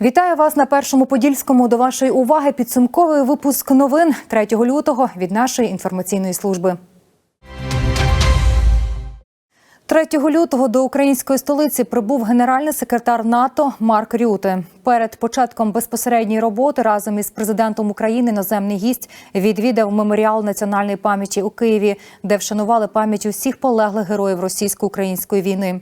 Вітаю вас на першому подільському. До вашої уваги підсумковий випуск новин 3 лютого від нашої інформаційної служби. 3 лютого до української столиці прибув генеральний секретар НАТО Марк Рюте. Перед початком безпосередньої роботи разом із президентом України наземний гість відвідав меморіал національної пам'яті у Києві, де вшанували пам'ять усіх полеглих героїв російсько-української війни.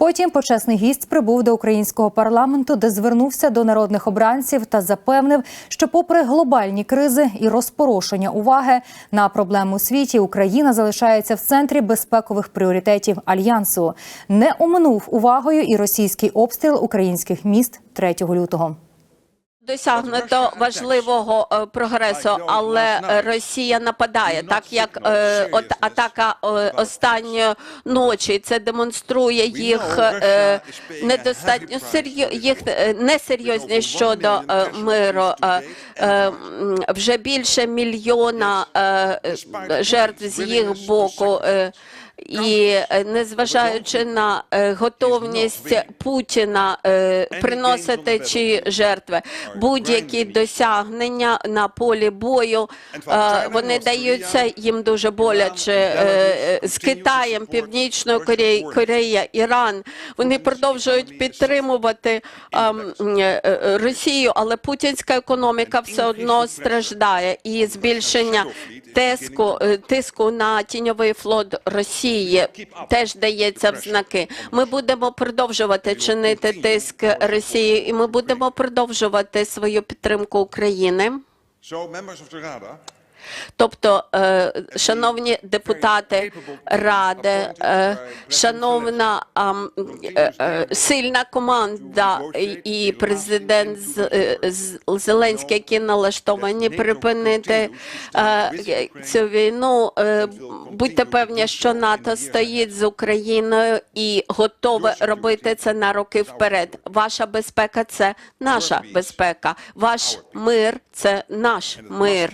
Потім почесний гість прибув до українського парламенту, де звернувся до народних обранців та запевнив, що, попри глобальні кризи і розпорошення уваги на проблему у світі, Україна залишається в центрі безпекових пріоритетів альянсу. Не оминув увагою і російський обстріл українських міст 3 лютого. Досягнуто важливого е, прогресу, але Росія нападає, так як е, от атака е, останньої ночі. Це демонструє їх недостатньо їх несерйозність щодо миру. Вже більше мільйона жертв з їх боку. І е, незважаючи на е, готовність Путіна е, приносити чи жертви, будь-які досягнення на полі бою, вони даються їм дуже боляче. З Китаєм, Північною Кореєю, Корея, Іран, вони продовжують підтримувати ем, Росію, але путінська економіка все одно страждає. І збільшення тиску, тиску на тіньовий флот Росії теж дається в знаки. Ми будемо продовжувати чинити тиск Росії, і ми будемо продовжувати свою підтримку України. Тобто, е, шановні депутати Ради, е, шановна е, сильна команда і- президент Зеленський, які налаштовані припинити цю війну. Будьте певні, що НАТО стоїть з Україною і готове робити це на роки вперед. Ваша безпека це наша безпека. Ваш мир це наш мир.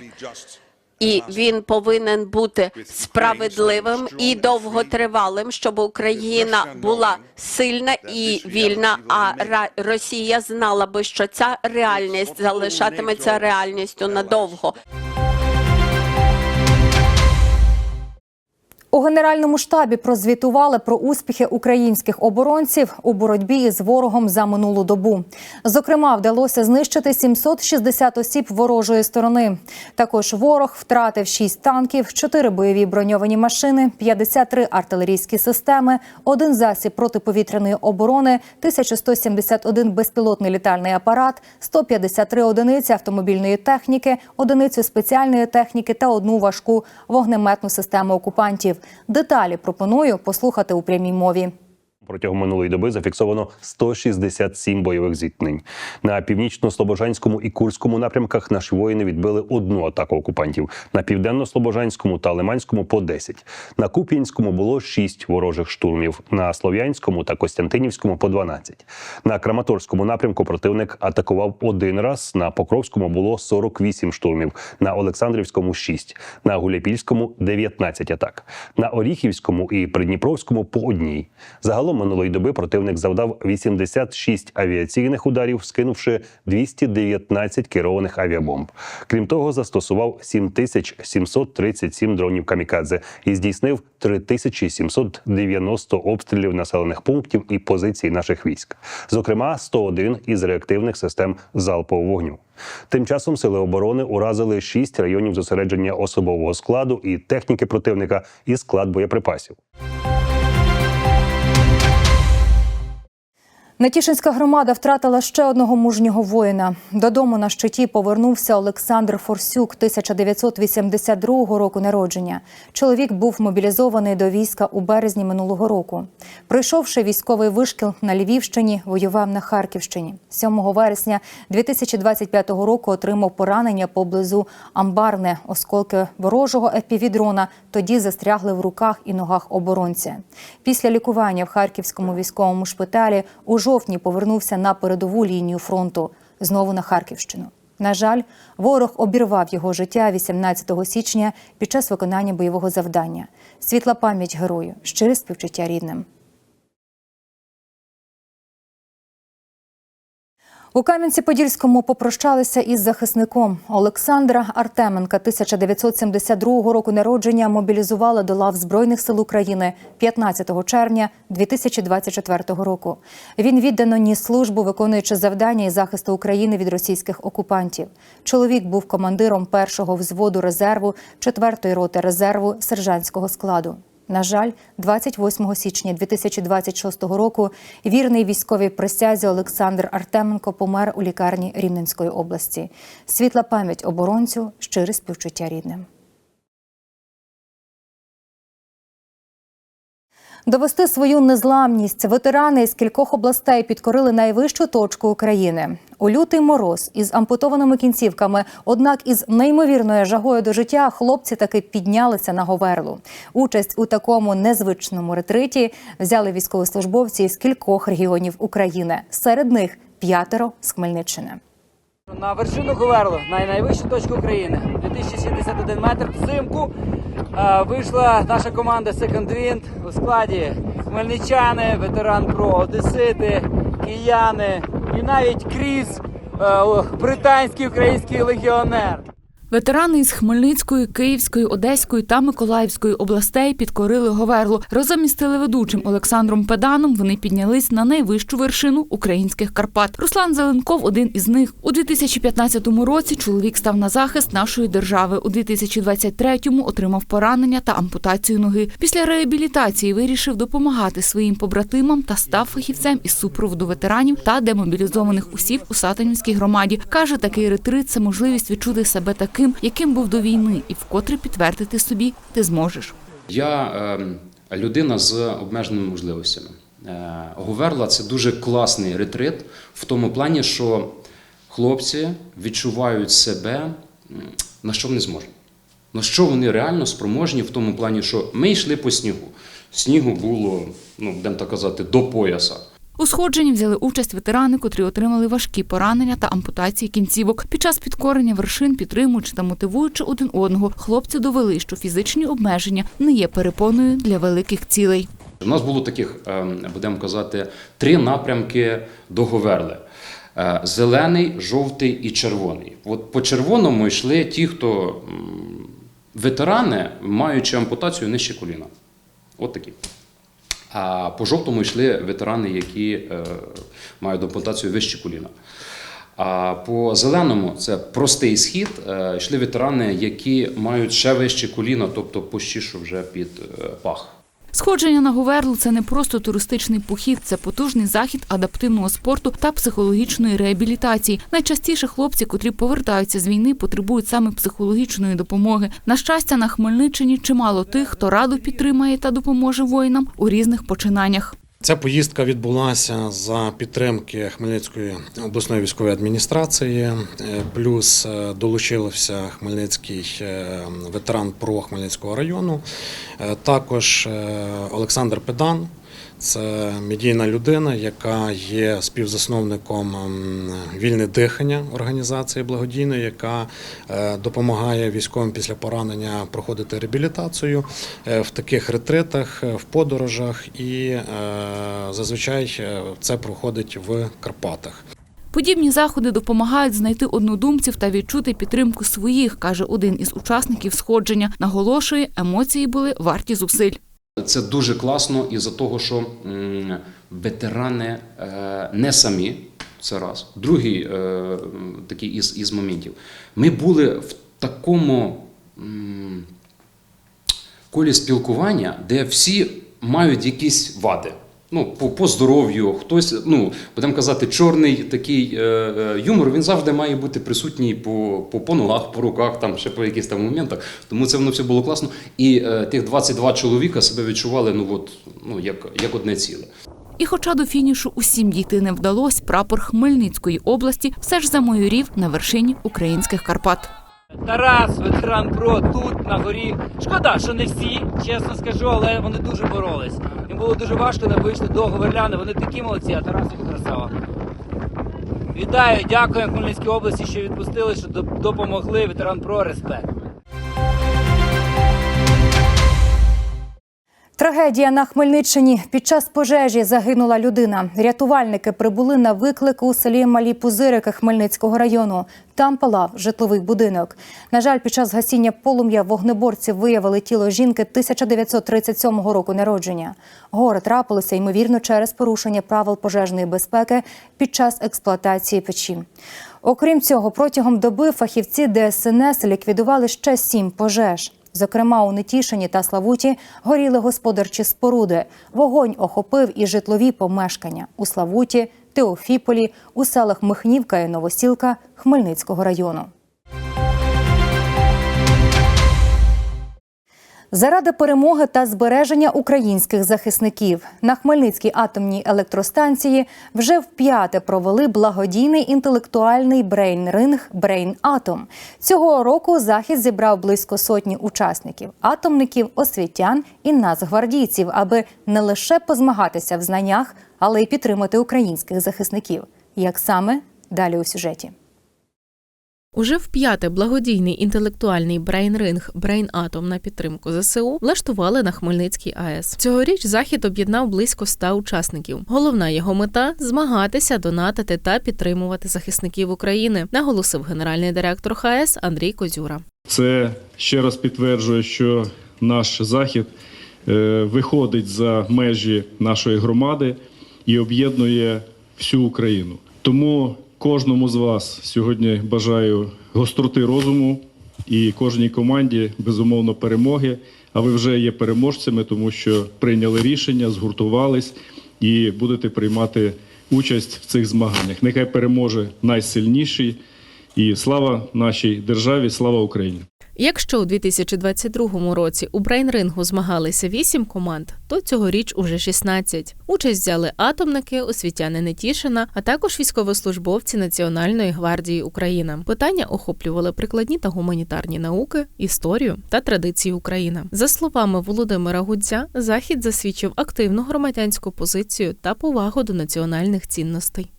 І він повинен бути справедливим і довготривалим, щоб Україна була сильна і вільна. А Росія знала би, що ця реальність залишатиметься реальністю надовго. У генеральному штабі прозвітували про успіхи українських оборонців у боротьбі з ворогом за минулу добу. Зокрема, вдалося знищити 760 осіб ворожої сторони. Також ворог втратив 6 танків, 4 бойові броньовані машини, 53 артилерійські системи, один засіб протиповітряної оборони, 1171 безпілотний літальний апарат, 153 одиниці автомобільної техніки, одиницю спеціальної техніки та одну важку вогнеметну систему окупантів. Деталі пропоную послухати у прямій мові. Протягом минулої доби зафіксовано 167 бойових зіткнень. На північно-слобожанському і курському напрямках наші воїни відбили одну атаку окупантів. На південно-слобожанському та лиманському по 10. На Куп'янському було 6 ворожих штурмів. На Слов'янському та Костянтинівському по 12. На Краматорському напрямку противник атакував один раз. На Покровському було 48 штурмів. На Олександрівському 6. На Гуляпільському 19 атак. На Оріхівському і Придніпровському по одній. Загалом минулої доби противник завдав 86 авіаційних ударів, скинувши 219 керованих авіабомб. Крім того, застосував 7737 дронів камікадзе і здійснив 3790 обстрілів населених пунктів і позицій наших військ, зокрема 101 із реактивних систем залпового вогню. Тим часом сили оборони уразили 6 районів зосередження особового складу і техніки противника і склад боєприпасів. Нетішинська громада втратила ще одного мужнього воїна. Додому на щиті повернувся Олександр Форсюк, 1982 року народження. Чоловік був мобілізований до війська у березні минулого року. Пройшовши військовий вишкіл на Львівщині, воював на Харківщині. 7 вересня 2025 року отримав поранення поблизу Амбарне. Осколки ворожого епівідрона тоді застрягли в руках і ногах оборонця. Після лікування в харківському військовому шпиталі у жовтні повернувся на передову лінію фронту знову на Харківщину. На жаль, ворог обірвав його життя 18 січня під час виконання бойового завдання. Світла пам'ять герою, щире співчуття рідним. У Кам'янці-Подільському попрощалися із захисником Олександра Артеменка, 1972 року народження, мобілізували до лав Збройних сил України 15 червня 2024 року. Він віддано ніс службу, виконуючи завдання із захисту України від російських окупантів. Чоловік був командиром першого взводу резерву 4-ї роти резерву сержантського складу. На жаль, 28 січня 2026 року вірний військовій присязі Олександр Артеменко помер у лікарні Рівненської області. Світла пам'ять оборонцю, щире співчуття рідним. Довести свою незламність ветерани із кількох областей підкорили найвищу точку України. У лютий мороз із ампутованими кінцівками, однак із неймовірною жагою до життя, хлопці таки піднялися на Говерлу. Участь у такому незвичному ретриті взяли військовослужбовці із кількох регіонів України. Серед них п'ятеро з Хмельниччини. На вершину Говерлу, на найвищу точку України, 2061 метр взимку е, вийшла наша команда Second Wind у складі хмельничани, ветеран ПРО, одесити, кияни і навіть кріз е, британський український легіонер. Ветерани із Хмельницької, Київської, Одеської та Миколаївської областей підкорили Говерлу. Разом із телеведучим Олександром Педаном вони піднялись на найвищу вершину українських Карпат. Руслан Зеленков один із них. У 2015 році чоловік став на захист нашої держави. У 2023-му отримав поранення та ампутацію ноги. Після реабілітації вирішив допомагати своїм побратимам та став фахівцем із супроводу ветеранів та демобілізованих осіб у Сатанівській громаді. Каже, такий ретрит це можливість відчути себе таким, яким був до війни, і вкотре підтвердити собі ти зможеш. Я е, людина з обмеженими можливостями. Е, Говерла це дуже класний ретрит в тому плані, що хлопці відчувають себе, на що вони зможуть. На що вони реально спроможні в тому плані, що ми йшли по снігу. Снігу було, ну, будемо так казати, до пояса. У сходженні взяли участь ветерани, котрі отримали важкі поранення та ампутації кінцівок. Під час підкорення вершин, підтримуючи та мотивуючи один одного, хлопці довели, що фізичні обмеження не є перепоною для великих цілей. У нас було таких, ем, будемо казати, три напрямки до Говерли: Е, зелений, жовтий і червоний. От по червоному йшли ті, хто ветерани, маючи ампутацію нижче коліна. От такі. А по жовтому йшли ветерани, які е, мають ампутацію вище коліна. А по зеленому це простий схід. е, Йшли ветерани, які мають ще вище коліна, тобто що вже під е, пах. Сходження на Говерлу – це не просто туристичний похід, це потужний захід адаптивного спорту та психологічної реабілітації. Найчастіше хлопці, котрі повертаються з війни, потребують саме психологічної допомоги. На щастя, на Хмельниччині чимало тих, хто раду підтримає та допоможе воїнам у різних починаннях. Ця поїздка відбулася за підтримки Хмельницької обласної військової адміністрації. Е, Плюс е, долучився Хмельницький е, ветеран ПРО Хмельницького району. Також Олександр Педан. Це медійна людина, яка є співзасновником ем, вільне дихання організації благодійної, яка е, допомагає військовим після поранення проходити реабілітацію е, в таких ретритах, е, в подорожах, і зазвичай це проходить в Карпатах. Подібні заходи допомагають знайти однодумців та відчути підтримку своїх, каже один із учасників сходження. Наголошує, емоції були варті зусиль. Це дуже класно із-за того, що ветерани е, не самі. Це раз. Другий е, такий із, із моментів. Ми були в такому колі спілкування, де всі мають якісь вади. Ну, по, по здоров'ю, хтось, ну, будемо казати, чорний такий е, е, юмор, він завжди має бути присутній по, по, по ногах, по руках, там, ще по якихось там моментах. Тому це воно все було класно. І е, тих 22 чоловіка себе відчували ну, от, ну, як, як одне ціле. І хоча до фінішу усім дійти не вдалось, прапор Хмельницької області все ж замайорів на вершині українських Карпат. Тарас, ветеран ПРО, тут на горі. Шкода, що не всі, чесно скажу, але вони дуже боролись. Їм було дуже важко, не вийшли до Говерляни. Вони такі молодці, а Тарас як красава. Вітаю, дякую Хмельницькій області, що відпустили, що допомогли. Ветеран ПРО, респект. Трагедія на Хмельниччині. Під час пожежі загинула людина. Рятувальники прибули на виклик у селі Малі Пузирики Хмельницького району. Там палав житловий будинок. На жаль, під час гасіння полум'я вогнеборці виявили тіло жінки 1937 року народження. Горе трапилося ймовірно через порушення правил пожежної безпеки під час експлуатації печі. Окрім цього, протягом доби фахівці ДСНС ліквідували ще сім пожеж. Зокрема, у Нетішині та Славуті горіли господарчі споруди. Вогонь охопив і житлові помешкання у Славуті, Теофіполі, у селах Михнівка і Новосілка Хмельницького району. Заради перемоги та збереження українських захисників на Хмельницькій атомній електростанції вже вп'яте провели благодійний інтелектуальний брейн-ринг Брейн Атом. Цього року захід зібрав близько сотні учасників атомників, освітян і нацгвардійців, аби не лише позмагатися в знаннях, але й підтримати українських захисників. Як саме далі у сюжеті? Уже вп'яте благодійний інтелектуальний брейн-ринг Брейн Атом на підтримку ЗСУ влаштували на Хмельницькій АЕС. Цьогоріч захід об'єднав близько ста учасників. Головна його мета змагатися, донатити та підтримувати захисників України, наголосив генеральний директор ХАЕС Андрій Козюра. Це ще раз підтверджує, що наш захід е, виходить за межі нашої громади і об'єднує всю Україну. Тому кожному з вас сьогодні бажаю гостроти розуму і кожній команді безумовно перемоги. А ви вже є переможцями, тому що прийняли рішення, згуртувались і будете приймати участь в цих змаганнях. Нехай переможе найсильніший. І слава нашій державі, слава Україні. Якщо у 2022 році у брейн-рингу змагалися 8 команд, то цьогоріч уже 16. Участь взяли атомники, освітяни Нетішина, а також військовослужбовці Національної гвардії України. Питання охоплювали прикладні та гуманітарні науки, історію та традиції України. За словами Володимира Гудзя, захід засвідчив активну громадянську позицію та повагу до національних цінностей.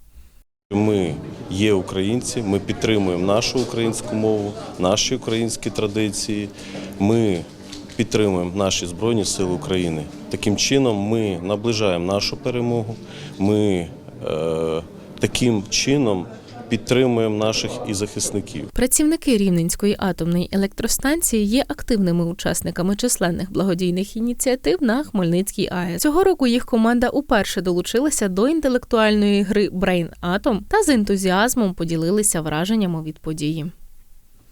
Ми є українці, ми підтримуємо нашу українську мову, наші українські традиції. Ми підтримуємо наші Збройні Сили України. Таким чином ми наближаємо нашу перемогу. Ми е, таким чином підтримуємо наших і захисників. Працівники Рівненської атомної електростанції є активними учасниками численних благодійних ініціатив на Хмельницькій АЕС. Цього року їх команда уперше долучилася до інтелектуальної гри Брейн Атом та з ентузіазмом поділилися враженнями від події.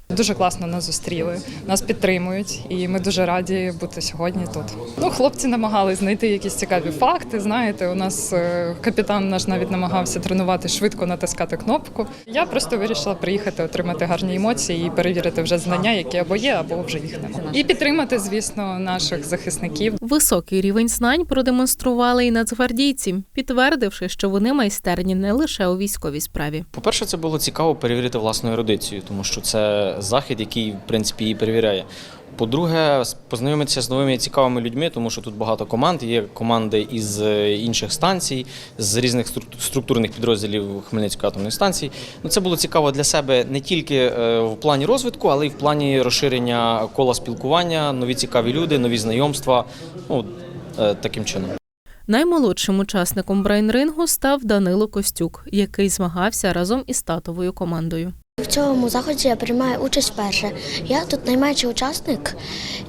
Дуже класно нас зустріли, нас підтримують, і ми дуже раді бути сьогодні тут. Ну, хлопці намагались знайти якісь цікаві факти. Знаєте, у нас е, капітан наш навіть намагався тренувати швидко натискати кнопку. Я просто вирішила приїхати, отримати гарні емоції і перевірити вже знання, які або є, або вже їх немає. І підтримати, звісно, наших захисників. Високий рівень знань продемонстрували і нацгвардійці, підтвердивши, що вони майстерні не лише у військовій справі. По-перше, це було цікаво перевірити власну ерудицію, тому що це захід, який в принципі її перевіряє. По-друге, познайомитися з новими цікавими людьми, тому що тут багато команд. Є команди із е, інших станцій, з різних структурних підрозділів Хмельницької атомної станції. Ну, це було цікаво для себе не тільки е, в плані розвитку, але й в плані розширення кола спілкування, нові цікаві люди, нові знайомства. Ну, е, таким чином. Наймолодшим учасником брейн-рингу став Данило Костюк, який змагався разом із татовою командою. В цьому заході я приймаю участь вперше. Я тут найменший учасник,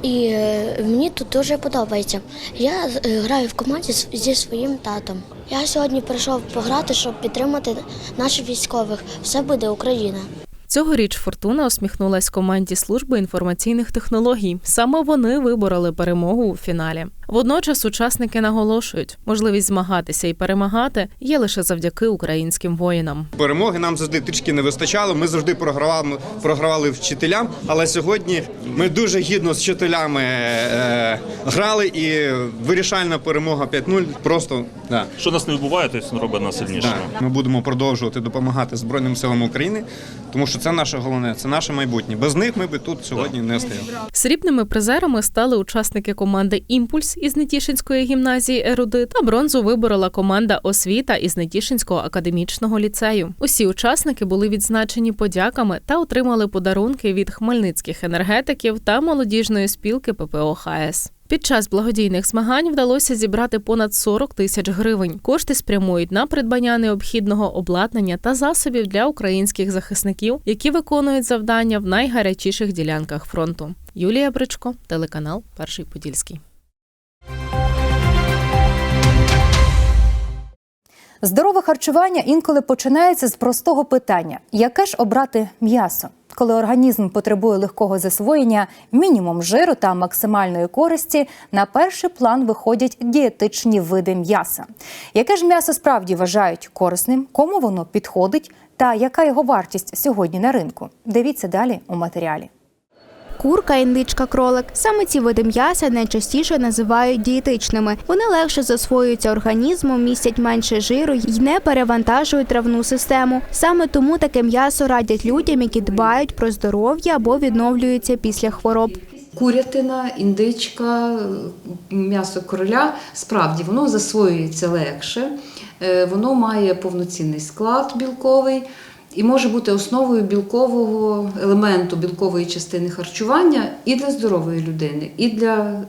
і е, мені тут дуже подобається. Я е, граю в команді зі своїм татом. Я сьогодні прийшов пограти, щоб підтримати наших військових. Все буде Україна. Цьогоріч Фортуна усміхнулась команді служби інформаційних технологій. Саме вони вибороли перемогу у фіналі. Водночас учасники наголошують, можливість змагатися і перемагати є лише завдяки українським воїнам. Перемоги нам завжди трішки не вистачало. Ми завжди програвали, програвали вчителям. Але сьогодні ми дуже гідно з вчителями е, грали і вирішальна перемога 5-0. Просто да. Що нас не відбуває, то робить нас сильнішими. Да. Ми будемо продовжувати допомагати Збройним силам України, тому що це наше головне, це наше майбутнє. Без них ми би тут сьогодні не стояли. Срібними призерами стали учасники команди Імпульс із Нетішинської гімназії Ерудит, а бронзу виборола команда Освіта із Нетішинського академічного ліцею. Усі учасники були відзначені подяками та отримали подарунки від хмельницьких енергетиків та молодіжної спілки ППО ХАЕС. Під час благодійних змагань вдалося зібрати понад 40 тисяч гривень. Кошти спрямують на придбання необхідного обладнання та засобів для українських захисників, які виконують завдання в найгарячіших ділянках фронту. Юлія Бричко, телеканал Перший Подільський. Здорове харчування інколи починається з простого питання: яке ж обрати м'ясо? Коли організм потребує легкого засвоєння, мінімум жиру та максимальної користі, на перший план виходять дієтичні види м'яса. Яке ж м'ясо справді вважають корисним, кому воно підходить та яка його вартість сьогодні на ринку? Дивіться далі у матеріалі. Курка, індичка, кролик саме ці види м'яса найчастіше називають дієтичними. Вони легше засвоюються організмом, містять менше жиру і не перевантажують травну систему. Саме тому таке м'ясо радять людям, які дбають про здоров'я або відновлюються після хвороб. Курятина, індичка, м'ясо короля справді воно засвоюється легше, е, воно має повноцінний склад білковий і може бути основою білкового елементу білкової частини харчування і для здорової людини, і для е,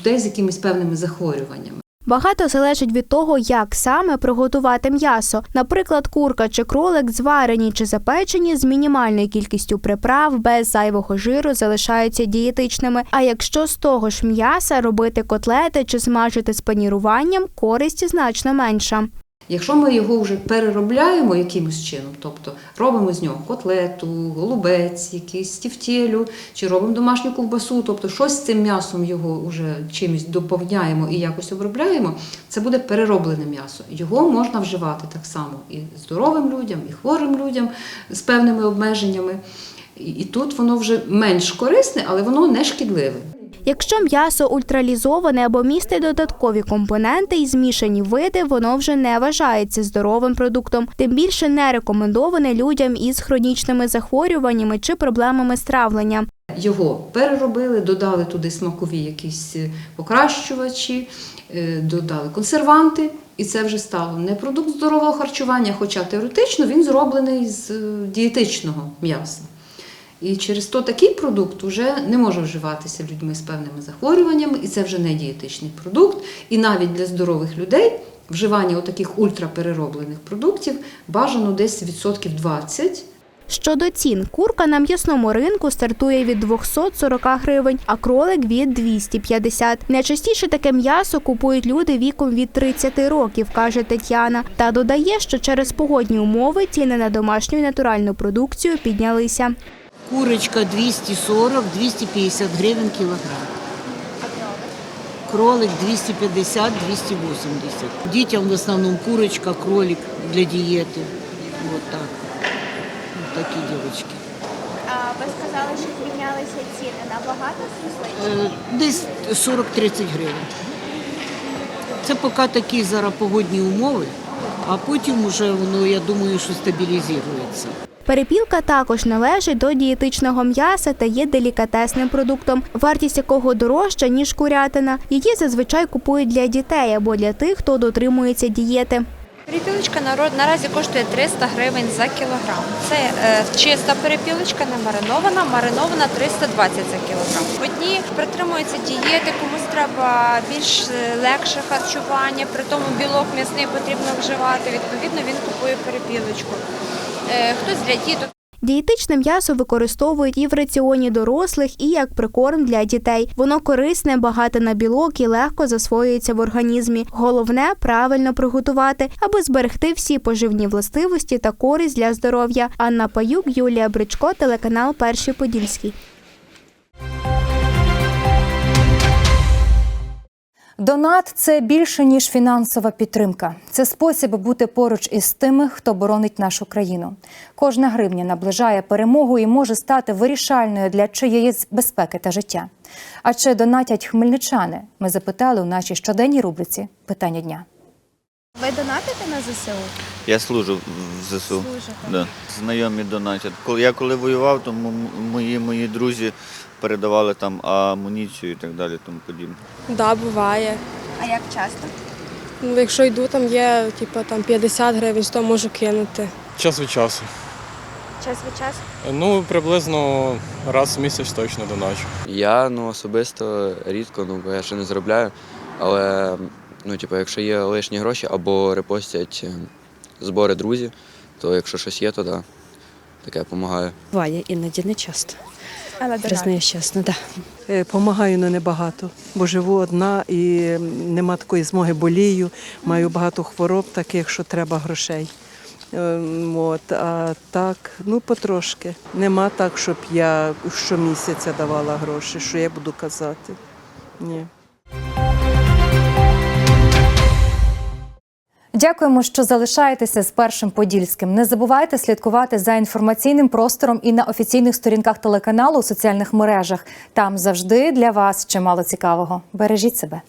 людей з якимись певними захворюваннями. Багато залежить від того, як саме приготувати м'ясо. Наприклад, курка чи кролик зварені чи запечені з мінімальною кількістю приправ без зайвого жиру залишаються дієтичними. А якщо з того ж м'яса робити котлети чи смажити з паніруванням, користь значно менша. Якщо ми його вже переробляємо якимось чином, тобто робимо з нього котлету, голубець, якийсь тівтєлю, чи робимо домашню ковбасу, тобто щось з цим м'ясом його вже чимось доповняємо і якось обробляємо, це буде перероблене м'ясо. Його можна вживати так само і здоровим людям, і хворим людям з певними обмеженнями. І тут воно вже менш корисне, але воно не шкідливе. Якщо м'ясо ультралізоване або містить додаткові компоненти і змішані види, воно вже не вважається здоровим продуктом. Тим більше не рекомендоване людям із хронічними захворюваннями чи проблемами з травлення. Його переробили, додали туди смакові якісь е, покращувачі, е, додали консерванти, і це вже стало не продукт здорового харчування, хоча теоретично він зроблений з е, дієтичного м'яса. І через то такий продукт вже не може вживатися людьми з певними захворюваннями, і це вже не дієтичний продукт. І навіть для здорових людей вживання таких ультраперероблених продуктів бажано десь відсотків 20. Щодо цін, курка на м'ясному ринку стартує від 240 гривень, а кролик від 250. Найчастіше таке м'ясо купують люди віком від 30 років, каже Тетяна. Та додає, що через погодні умови ціни на домашню і натуральну продукцію піднялися. Курочка 240-250 гривень кілограм. Кролик 250-280. Дітям в основному курочка, кролик для дієти. Вот так. Вот такі дівчатки. А ви сказали, що піднялися ціни набагато зросли? Е, Десь 40-30 гривень. Це поки такі зараз погодні умови, а потім вже воно, я думаю, що стабілізується. Перепілка також належить до дієтичного м'яса та є делікатесним продуктом, вартість якого дорожча, ніж курятина. Її зазвичай купують для дітей або для тих, хто дотримується дієти. Перепілочка народ наразі коштує 300 гривень за кілограм. Це е, чиста перепілочка, не маринована, маринована 320 за кілограм. Одні притримуються дієти, комусь треба більш е, легше харчування, при тому білок м'ясний потрібно вживати. Відповідно, він купує перепілочку. Е, хтось для діток. Дієтичне м'ясо використовують і в раціоні дорослих, і як прикорм для дітей. Воно корисне, багате на білок і легко засвоюється в організмі. Головне правильно приготувати, аби зберегти всі поживні властивості та користь для здоров'я. Анна Паюк, Юлія Бричко, телеканал Перший Подільський. Донат це більше ніж фінансова підтримка. Це спосіб бути поруч із тими, хто боронить нашу країну. Кожна гривня наближає перемогу і може стати вирішальною для чиєїсь безпеки та життя. А чи донатять хмельничани? Ми запитали у нашій щоденній рубриці Питання дня. Ви донатите на ЗСУ? Я служу в ЗСУ. Служите. Да. Знайомі донатять. Коли я коли воював, то мої мої друзі передавали там амуніцію і так далі, тому подібне. Да, буває. А як часто? Ну, якщо йду, там є типу, там 50 гривень, то можу кинути. Час від часу. час від часу? Ну, приблизно раз в місяць точно доначу. Я ну особисто рідко, ну бо я ще не заробляю. Але ну, типу, якщо є лишні гроші або репостять е, збори друзів, то якщо щось є, то да, таке допомагаю. Буває іноді не часто. Але чесно, так. Е, Помагаю, але небагато, бо живу одна і нема такої змоги болію. Маю багато хвороб, таких, що треба грошей. Ем, От, а так, ну потрошки. Нема так, щоб я щомісяця давала гроші, що я буду казати. Ні. Дякуємо, що залишаєтеся з першим подільським. Не забувайте слідкувати за інформаційним простором і на офіційних сторінках телеканалу у соціальних мережах. Там завжди для вас чимало цікавого. Бережіть себе.